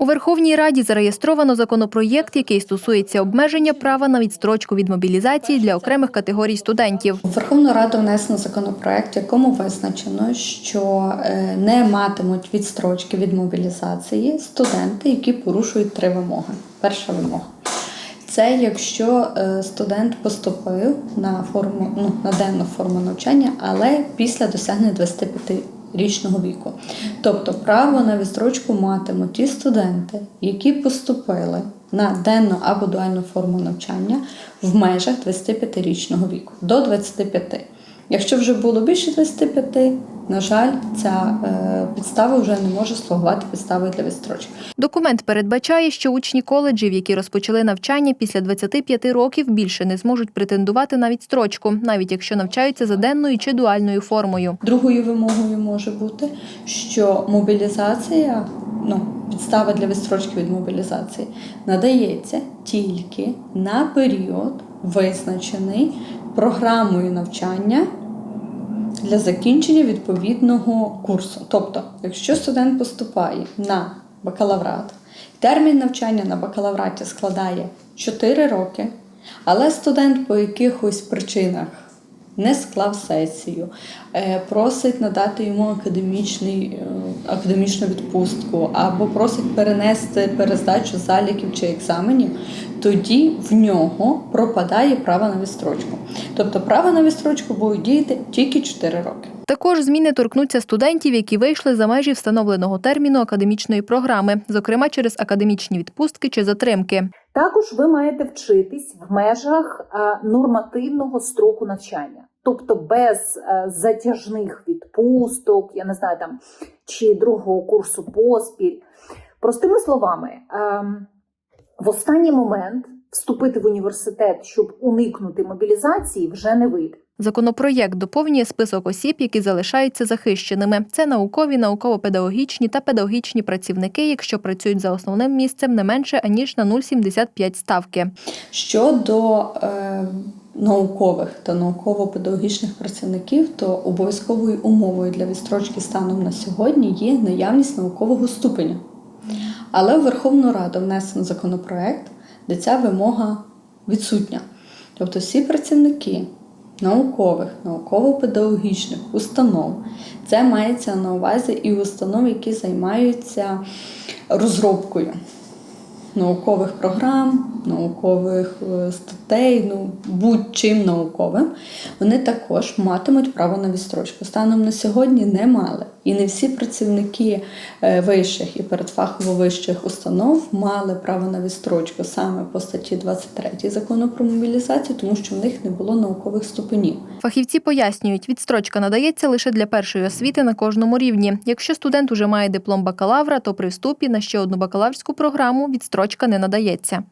У Верховній Раді зареєстровано законопроєкт, який стосується обмеження права на відстрочку від мобілізації для окремих категорій студентів. У Верховну Раду внесено законопроект, в якому визначено, що е, не матимуть відстрочки від мобілізації студенти, які порушують три вимоги. Перша вимога. Це якщо е, студент поступив на форму ну, на денну форму навчання, але після досягнення 25 річного віку. Тобто право на відстрочку матимуть ті студенти, які поступили на денну або дуальну форму навчання в межах 25-річного віку до 25. Якщо вже було більше 25, на жаль, ця е, підстава вже не може слугувати підставою для відстрочки. Документ передбачає, що учні коледжів, які розпочали навчання після 25 років, більше не зможуть претендувати на відстрочку, навіть якщо навчаються за денною чи дуальною формою. Другою вимогою може бути, що мобілізація, ну, підстава для відстрочки від мобілізації, надається тільки на період, визначений програмою навчання для закінчення відповідного курсу. Тобто, якщо студент поступає на бакалаврат, термін навчання на бакалавраті складає 4 роки, але студент по якихось причинах не склав сесію, е, просить надати йому академічний, е, академічну відпустку або просить перенести перездачу заліків чи екзаменів, тоді в нього пропадає право на відстрочку. Тобто право на відстрочку буде діяти тільки 4 роки. Також зміни торкнуться студентів, які вийшли за межі встановленого терміну академічної програми, зокрема через академічні відпустки чи затримки. Також ви маєте вчитись в межах е, нормативного строку навчання, тобто без е, затяжних відпусток, я не знаю там чи другого курсу поспіль. Простими словами, ем, в останній момент вступити в університет, щоб уникнути мобілізації, вже не вийде. Законопроєкт доповнює список осіб, які залишаються захищеними. Це наукові, науково-педагогічні та педагогічні працівники, якщо працюють за основним місцем не менше аніж на 0,75 ставки. Щодо е, наукових та науково-педагогічних працівників, то обов'язковою умовою для відстрочки станом на сьогодні є наявність наукового ступеня. Але в Верховну Раду внесено законопроект, де ця вимога відсутня. Тобто всі працівники наукових, науково-педагогічних установ, це мається на увазі і установ, які займаються розробкою наукових програм, наукових е, статей, ну будь-чим науковим, вони також матимуть право на відстрочку. Станом на сьогодні не мали. І не всі працівники е, вищих і передфахово вищих установ мали право на відстрочку саме по статті 23 закону про мобілізацію, тому що в них не було наукових ступенів. Фахівці пояснюють, відстрочка надається лише для першої освіти на кожному рівні. Якщо студент уже має диплом бакалавра, то при вступі на ще одну бакалаврську програму відстрочка не надається.